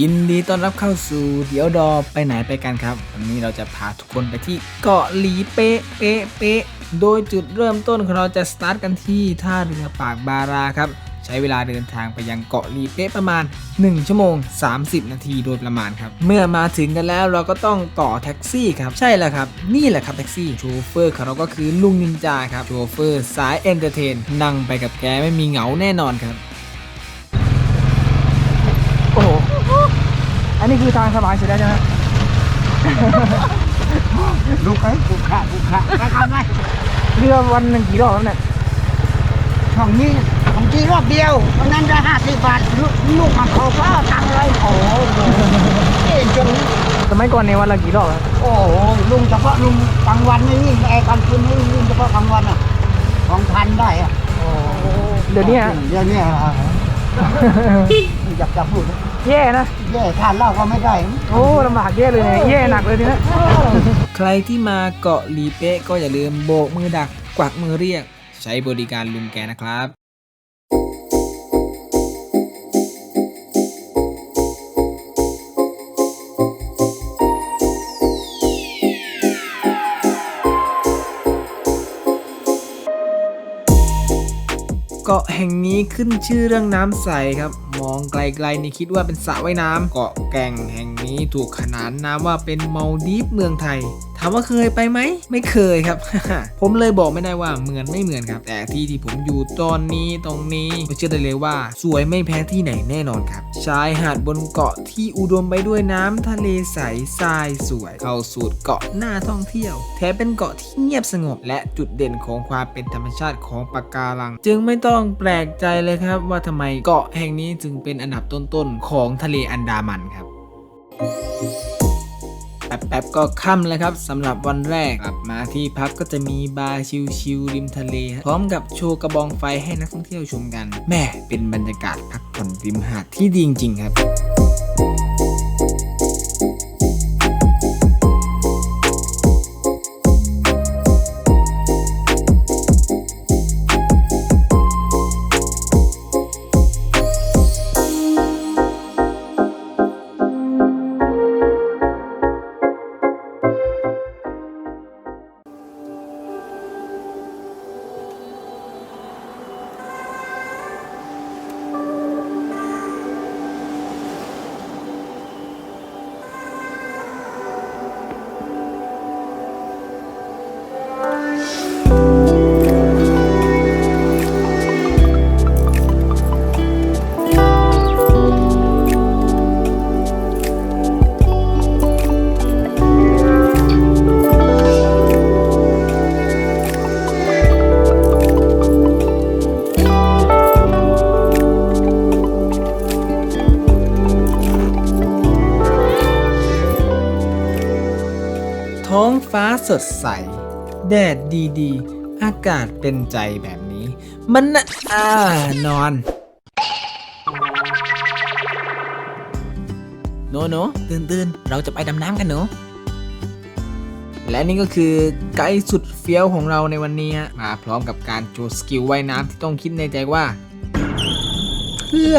ยินดีต้อนรับเข้าสู่เดี๋ยวดอไปไหนไปกันครับ วันนี้เราจะพาทุกคนไปที่เกาะหลีเป๊ะเป๊ะเป๊ะโดยจุดเริ่มต้นของเราจะสตาร์ทกันที่ท่าเรือปากบาราครับ ใช้เวลาเดินทางไปยังเกาะหลีเป๊ะประมาณ 1 ชั่วโมง 30 นาทีโดยประมาณครับ เมื่อมาถึงกันแล้วเราก็ต้องต่อแท็กซี่ครับใช่แล้วครับ นี่แหละครับแท็กซี่โชเฟอร์ของเราก็คือลุงนินจาครับโชเฟอร์สายเอนเตอร์เทนนั่งไปกับแกไม่มีเหงาแน่นอนครับ อันนี้คือทางสบายสุดแล้วใช่ไหมลูกไอ้ลูกค้าลูกค้าไปทำไมเรือวันหนึ่งกี่รอบครับเนี่ยช่องนี้ของจีรอบเดียววันนั้นได้ห้าสิบบาทลูกลูกของเขาก็ทำอะไรโอ้โหเอ๊ะจนสมัยก่อนในยวันละกี่รอบครับโอ้โหลุงเฉพาะลุงกลางวันไม่วิ่งไอ้กลางคืนไม่วิ่งลุงเฉพาะกลางวันอะสองพันได้อะเดี๋ยวนี้ฮะเดี๋ยวนี้อะอยากจะพูด แย่นะ แย่ทานเหล้าก็ไม่ได้ โอ้ลำบากแย่เลยเนี่ยแย่หนักเลยทีนะใครที่มาเกาะลีเป๊ะก็อย่าลืมโบกมือดักกวักมือเรียก ใช้บริการลุงแกนะครับ เกาะแห่งนี้ขึ้นชื่อเรื่องน้ำใสครับ มองไกลๆนี่คิดว่าเป็นสระว่ายน้ำเกาะแก่งแห่งนี้ถูกขนานนามว่าเป็นมาดีฟเมืองไทย ถามว่าเคยไปไหมไม่เคยครับ ผมเลยบอกไม่ได้ว่าเหมือนไม่เหมือนครับ แต่ที่ที่ผมอยู่ตอนนี้ตรงนี้ก็เชื่อได้เลยว่า สวยไม่แพ้ที่ไหนแน่นอนครับชายหาดบนเกาะที่อุดมไปด้วยน้ำทะเลใสทรายสวย เข้าสู่เกาะหน้าท่องเที่ยว แถมเป็นเกาะที่เงียบสงบ และจุดเด่นของความเป็นธรรมชาติของปะการัง จึงไม่ต้องแปลกใจเลยครับ ว่าทำไมเกาะแห่งนี้จึงเป็นอันดับต้นๆของทะเลอันดามันครับ แป๊บๆก็ค่ำแล้วครับสำหรับวันแรกกลับมาที่พักก็จะมีบาร์ชิลๆริมทะเล พร้อมกับโชว์กระบองไฟให้นักท่องเที่ยวชมกันแม่เป็นบรรยากาศพักผ่อนริมหาดที่ดีจริงๆครับ สดใส แดดดีๆ อากาศเป็นใจแบบนี้ มันน่ะอ่านอนโนโนตื่นตื่นเราจะไปดำน้ำกันหนูและนี่ก็คือไกด์สุดเฟี้ยวของเราในวันนี้มาพร้อมกับการโชว์สกิลว่ายน้ำที่ต้องคิดในใจว่า เพื่อ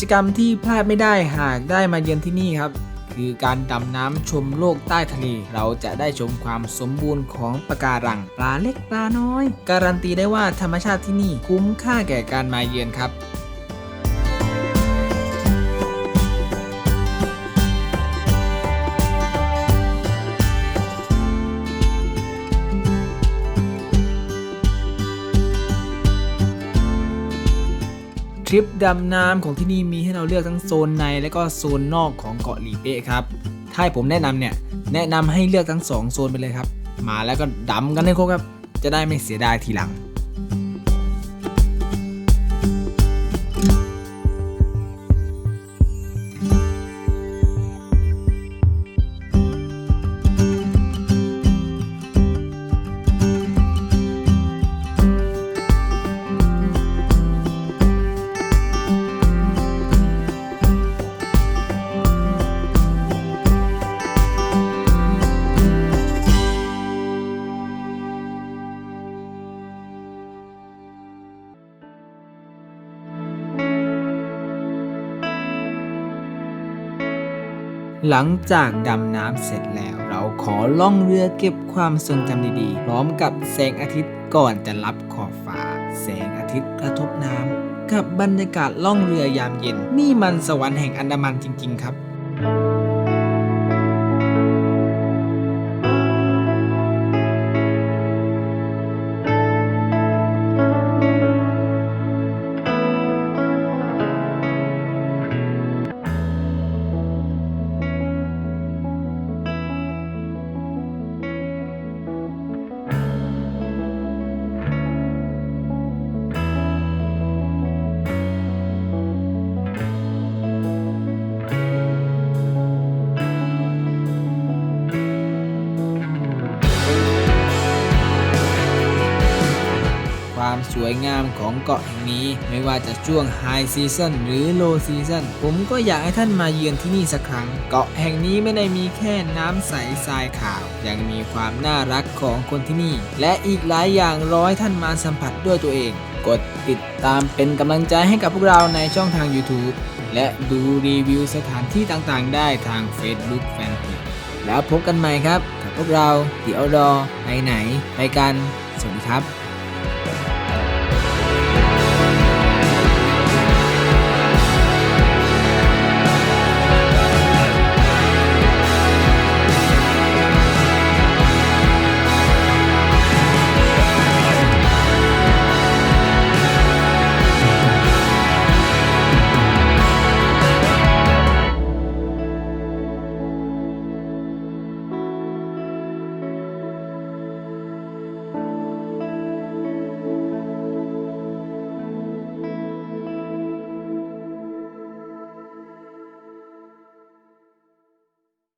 จกรรมที่พลาดไม่ได้หากได้มาเยือนที่นี่ครับคือการดำน้ำชมโลกใต้ทะเล เราจะได้ชมความสมบูรณ์ของปะการัง ปลาเล็กปลาน้อย การันตีได้ว่าธรรมชาติที่นี่คุ้มค่าแก่การมาเยือนครับ ทริปดำน้ำของที่นี่มีให้เราเลือกทั้งโซนในและก็โซนนอกของเกาะหลีเป๊ะครับ ถ้าให้ผมแนะนำเนี่ย แนะนำให้เลือกทั้ง 2 โซนไปเลยครับ มาแล้วก็ดำกันให้ครบครับ จะได้ไม่เสียดายทีหลัง หลังจากดำน้ำเสร็จแล้ว เราขอล่องเรือเก็บความทรงจำดีๆ พร้อมกับแสงอาทิตย์ก่อนจะรับขอบฟ้า แสงอาทิตย์กระทบน้ำกับบรรยากาศล่องเรือยามเย็น นี่มันสวรรค์แห่งอันดามันจริง ๆ ครับ วามสวยงามของเกาะแห่งนี้ ไม่ว่าจะช่วงไฮซีซันหรือโลซีซันผมก็อยากให้ท่านมาเยือนที่นี่สักครั้ง เกาะแห่งนี้ไม่ได้มีแค่น้ำใสทรายขาว ยังมีความน่ารักของคนที่นี่ และอีกหลายอย่างร้อยท่านมาสัมผัสด้วยตัวเอง กดติดตามเป็นกำลังใจให้กับพวกเราในช่องทาง YouTube และดูรีวิวสถานที่ต่างๆ ได้ทาง Facebook Fanpage แล้วพบกันใหม่ครับ กับพวกเรา The Outdoor ไปไหน ไปกัน สวัสดีครับ